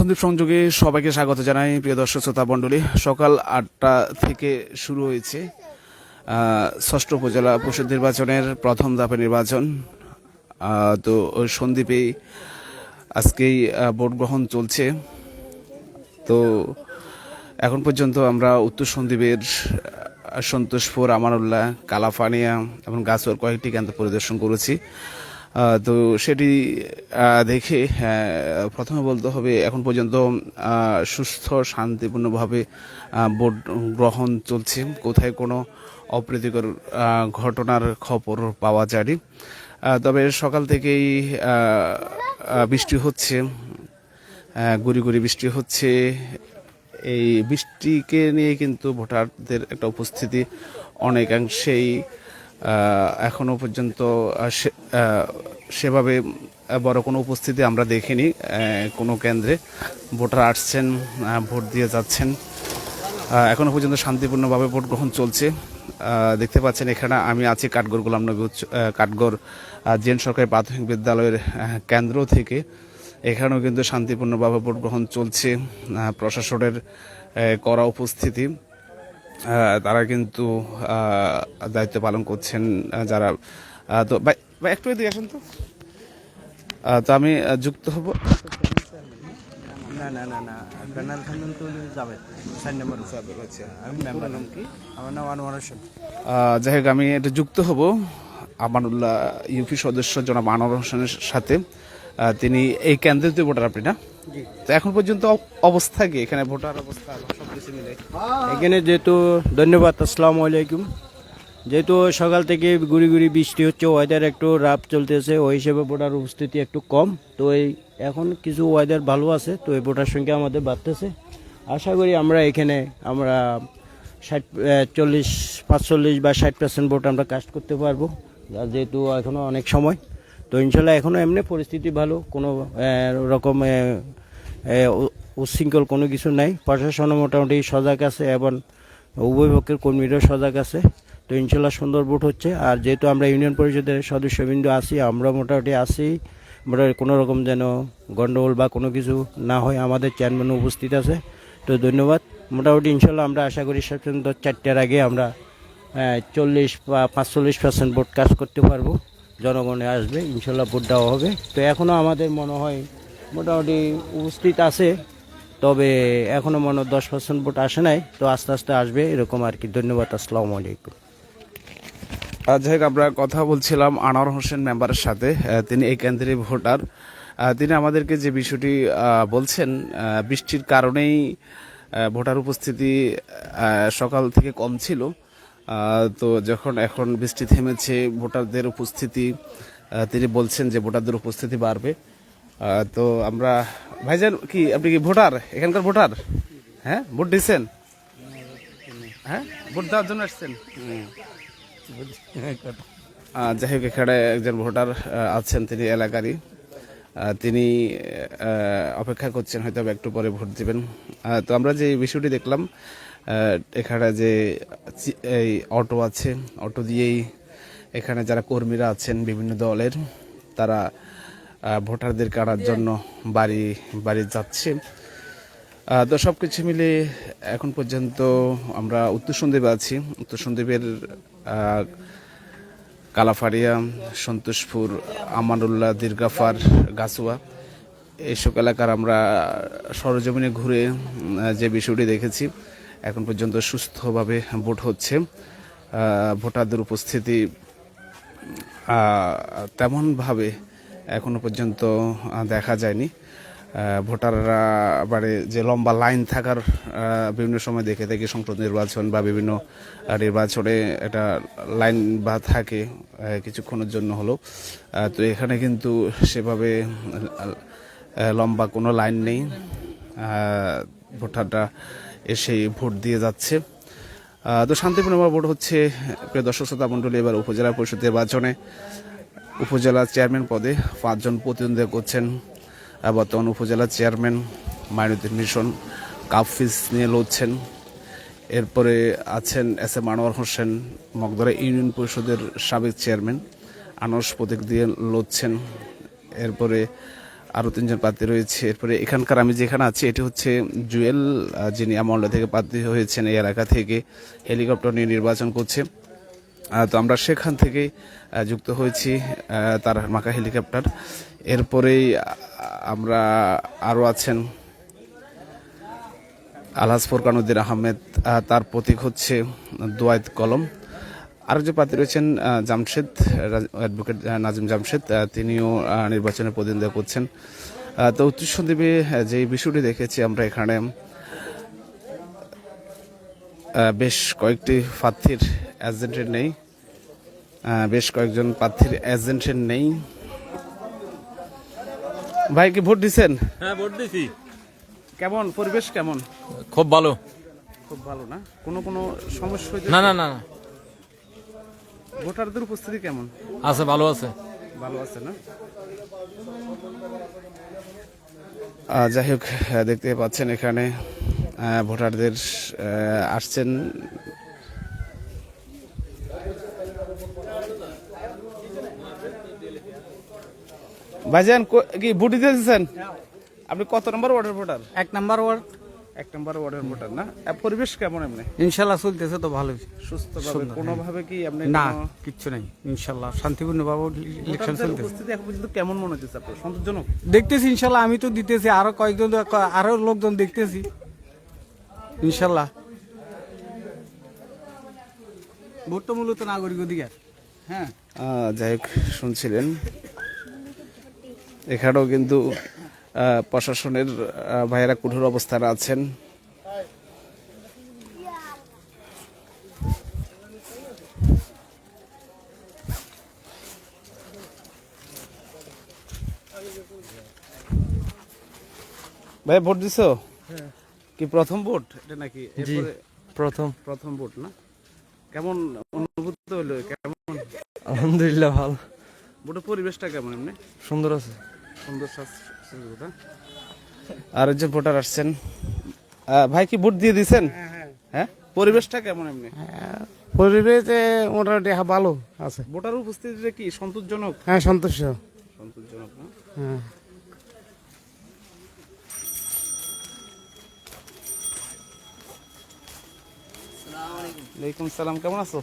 সন্দীপ সংযোগে সবাইকে স্বাগত জানাই প্রিয় দর্শক শ্রোতা মণ্ডলী। সকাল আটটা থেকে শুরু হয়েছে ষষ্ঠ উপজেলা পরিষদ নির্বাচনের প্রথম ধাপে নির্বাচন। তো ওই সন্দ্বীপেই আজকেই ভোট গ্রহণ চলছে। তো এখন পর্যন্ত আমরা উত্তর সন্দ্বীপের আহ, সন্তোষপুর আমানুল্লাহ কালাফানিয়া এবং গাছুয়ার কয়েকটি কেন্দ্র পরিদর্শন করেছি। তো সেটি দেখে প্রথমে বলতে হবে, এখন পর্যন্ত সুস্থ, শান্তিপূর্ণভাবে ভোট গ্রহণ চলছে। কোথায় কোনো অপ্রীতিকর ঘটনার খবর পাওয়া যায়নি। তবে সকাল থেকেই বৃষ্টি হচ্ছে। গুড়ি গুড়ি বৃষ্টি হচ্ছে। এই বৃষ্টিকে নিয়ে কিন্তু ভোটারদের একটা উপস্থিতি অনেকাংশেই আহ, এখনও পর্যন্ত সেভাবে বড় কোনো উপস্থিতি আমরা দেখিনি। কোনো কেন্দ্রে ভোটার আসছেন ভোট দিয়ে যাচ্ছেন। আহ, এখনও পর্যন্ত শান্তিপূর্ণভাবে ভোট গ্রহণ চলছে। দেখতে পাচ্ছেন এখানে আমি আছি কাঠগড় গোলামনগর উচ্চ কাঠগড় জেন সরকারি প্রাথমিক বিদ্যালয়ের কেন্দ্র থেকে। এখানেও কিন্তু শান্তিপূর্ণভাবে ভোট গ্রহণ চলছে। প্রশাসনের করা উপস্থিতি। তারা কিন্তু দায়িত্ব পালন করছেন যারা তো ভাই একটু এদিকে আসেন তো। তো আমি যুক্ত হব। না না না না তো যাবে নম্বর আচ্ছা। আমি মেম্বার। নাম কি? আমার নাম আনোয়ার হোসেন। যাই হোক আমি এটা যুক্ত হব। আমানুল্লাহ ইউপি সদস্য জনাব আনোয়ার হোসেনের সাথে। তিনি এই কেন্দ্রের ভোটার আপনি না। তো এখন পর্যন্ত অবস্থা কি? এখানে ভোটার অবস্থা সব কিছু মিলে। এখানে যেহেতু ধন্যবাদ আসসালামু আলাইকুম। যেহেতু সকাল থেকে গুড়ি গুড়ি বৃষ্টি হচ্ছে ওয়েদার একটু রাফ চলতেছে ওই হিসেবে ভোটার উপস্থিতি একটু কম। তো এই এখন কিছু ওয়েদার ভালো আছে তো এই ভোটার সংখ্যা আমাদের বাড়তেছে। আশা করি আমরা এখানে আমরা ষাট চল্লিশ পাঁচচল্লিশ বা ষাট পার্সেন্ট ভোট আমরা কাস্ট করতে পারব। যেহেতু এখনও অনেক সময় তো ইনশাল্লাহ এখনও এমনি পরিস্থিতি ভালো, কোনো রকম উচ্ছৃঙ্খল কোনো কিছু নাই। প্রশাসনও মোটামুটি সজাগ আছে, এবং উভয় পক্ষের কর্মীরাও সজাগ আছে। তো ইনশাল্লাহ সুন্দর ভোট হচ্ছে। আর যেহেতু আমরা ইউনিয়ন পরিষদের সদস্যবৃন্দ আছি আমরা মোটামুটি আছি মোটামুটি কোনো রকম যেন গণ্ডগোল বা কোনো কিছু না হয়, আমাদের চেয়ারম্যান উপস্থিত আছে। তো ধন্যবাদ। মোটামুটি ইনশাল্লাহ আমরা আশা করি সেপ্টেম্বর চারটার আগে আমরা চল্লিশ বা পাঁচচল্লিশ পার্সেন্ট ভোট কাজ করতে পারব। জনগণে আসবে, ইনশাল্লাহ ভোট দেওয়া হবে। তো এখনও আমাদের মনে হয় মোটামুটি উপস্থিত আছে, তবে এখনও মনে হয় দশ পার্সেন্ট ভোট আসে নাই। তো আস্তে আস্তে আসবে, এরকম আর কি। ধন্যবাদ, আসসালামু আলাইকুম। যাই হোক, আমরা কথা বলছিলাম আনোয়ার হোসেন মেম্বারের সাথে। তিনি এই কেন্দ্রের ভোটার। তিনি আমাদেরকে যে বিষয়টি বলছেন বৃষ্টির কারণেই ভোটার উপস্থিতি সকাল থেকে কম ছিল। তো যখন এখন বৃষ্টি থেমেছে, ভোটারদের উপস্থিতি তিনি বলছেন যে ভোটারদের উপস্থিতি বাড়বে। তো আমরা, ভাইজান, কি, আপনি কি ভোটার? এখানকার ভোটার? হ্যাঁ? ভোট দিচ্ছেন? হ্যাঁ? ভোট যাই হোক, এখানে একজন ভোটার আছেন তিনি এলাকারই। তিনি অপেক্ষা করছেন, হয়তো একটু পরে ভোট দিবেন। তো আমরা যে বিষয়টি দেখলাম এখানে যে এই অটো আছে অটো দিয়েই এখানে যারা কর্মীরা আছেন বিভিন্ন দলের তারা আহ, ভোটারদেরকে আনার জন্য বাড়ি বাড়ি যাচ্ছে। তো সব কিছু মিলে এখন পর্যন্ত আমরা উত্তর সন্দ্বীপে আছি। উত্তর সন্দ্বীপের কালাফাড়িয়া সন্তোষপুর আমানুল্লাহ দীর্ঘাফার গাছুয়া এইসব এলাকার আমরা সরজমিনে ঘুরে যে বিষয়টি দেখেছি। এখন পর্যন্ত সুস্থভাবে ভোট হচ্ছে। ভোটারদের উপস্থিতি তেমনভাবে এখনও পর্যন্ত দেখা যায়নি। ভোটাররা মানে যে লম্বা লাইন থাকার বিভিন্ন সময় দেখে থাকি সংসদ নির্বাচন বা বিভিন্ন নির্বাচনে এটা লাইন বা থাকে কিছুক্ষণের জন্য হলো। তো এখানে কিন্তু সেভাবে লম্বা কোনো লাইন নেই। ভোটাররা এসেই ভোট দিয়ে যাচ্ছে। তো শান্তিপূর্ণভাবে ভোট হচ্ছে, প্রিয় দর্শক, শ্রোতা মণ্ডলী, এবার উপজেলা পরিষদ নির্বাচনে। উপজেলা চেয়ারম্যান পদে পাঁচজন প্রতিদ্বন্দ্বিতা করছেন বর্তমান উপজেলা চেয়ারম্যান মাইনুদ্দিন মিশন কাফিস নিয়ে লড়ছেন। এরপরে আছেন S M Anwar Hossain Magdara union পরিষদের সাবেক চেয়ারম্যান আনস প্রতীক দিয়ে লড়ছেন। এরপরে আরও তিনজন প্রার্থী রয়েছে। এরপরে এখানকার আমি যেখানে আছি এটি হচ্ছে জুয়েল যিনি আমল্লা থেকে প্রার্থী হয়েছেন এই এলাকা থেকে। হেলিকপ্টার নিয়ে নির্বাচন করছে। তো আমরা সেখান আহ, যুক্ত হয়েছি তার মাকা হেলিকপ্টার। এরপরেই আমরা আরও আছেন আলহাজ ফোরকানুদ্দিন আহমেদ তার প্রতীক হচ্ছে দোয়ায়ত কলম। আরও যে প্রার্থী রয়েছেন জামশেদ অ্যাডভোকেট নাজিম জামশেদ তিনিও নির্বাচনে প্রতিদ্বন্দ্বিতা করছেন। তো উত্তর সন্দীপে আহ, যে বিষয়টি দেখেছি আমরা এখানে বেশ কয়েকটি প্রার্থীর এজেন্টের নেই। বেশ কয়েকজন প্রার্থীর এজেন্টের নেই। ভাই কি ভোট দিচ্ছেন? হ্যাঁ ভোট দিছি। কেমন? পরিবেশ কেমন? খুব ভালো। খুব ভালো না? কোনো কোনো সমস্যা না না না। ভোটারদের উপস্থিতি কেমন? আছে ভালো আছে। ভালো আছে না? যাই হোক দেখতে পাচ্ছেন এখানে ভোটারদের আসছেন। ভাইজান কো- কি ভোট দিতে আপনি কত নম্বর ওয়ার্ডের ভোটার? এক নম্বর ওয়ার্ড। এক নম্বর ওয়ার্ডের ভোটার না? পরিবেশ কেমন এমনি? ইনশাল্লাহ চলতেছে তো ভালোই। সুস্থ কোনোভাবে কি আপনি না কিচ্ছু নাই ইনশাল্লাহ। শান্তিপূর্ণ ভাবে ইলেকশন চলতেছে। উপস্থিতি এখন পর্যন্ত কেমন মনে হচ্ছে আপনার? সন্তোষজনক? দেখতেছি ইনশাল্লাহ আমি তো দিতেছি আরও কয়েকজন আরও লোকজন দেখতেছি। ইনশাল্লাহ। ভোট তো মূলত নাগরিক অধিকার হ্যাঁ। যাই হোক শুনছিলেন। এখানেও কিন্তু প্রশাসনের ভাইয়েরা কঠোর অবস্থানে আছেন। ভাই ভোট দিছো? কি প্রথম ভোট? এটা নাকি প্রথম। প্রথম ভোট না? কেমন অনুভূত হলো? কেমন? আলহামদুলিল্লাহ ভালো। ভোটের পরিবেশটা কেমন এমনি? সুন্দর আছে। সুন্দর আর যে ভোটার আসছেন। ভাই কি ভোট দিয়ে দিছেন হ্যাঁ পরিবেশটা কেমন এমনি? পরিবেশে মোটামুটি ভালো আছে। ভোটার উপস্থিতিটা কি সন্তোষজনক? হ্যাঁ সন্তোষ। সন্তোষজনক না? হ্যাঁ। ওয়ালাইকুম সালাম কেমন আছো?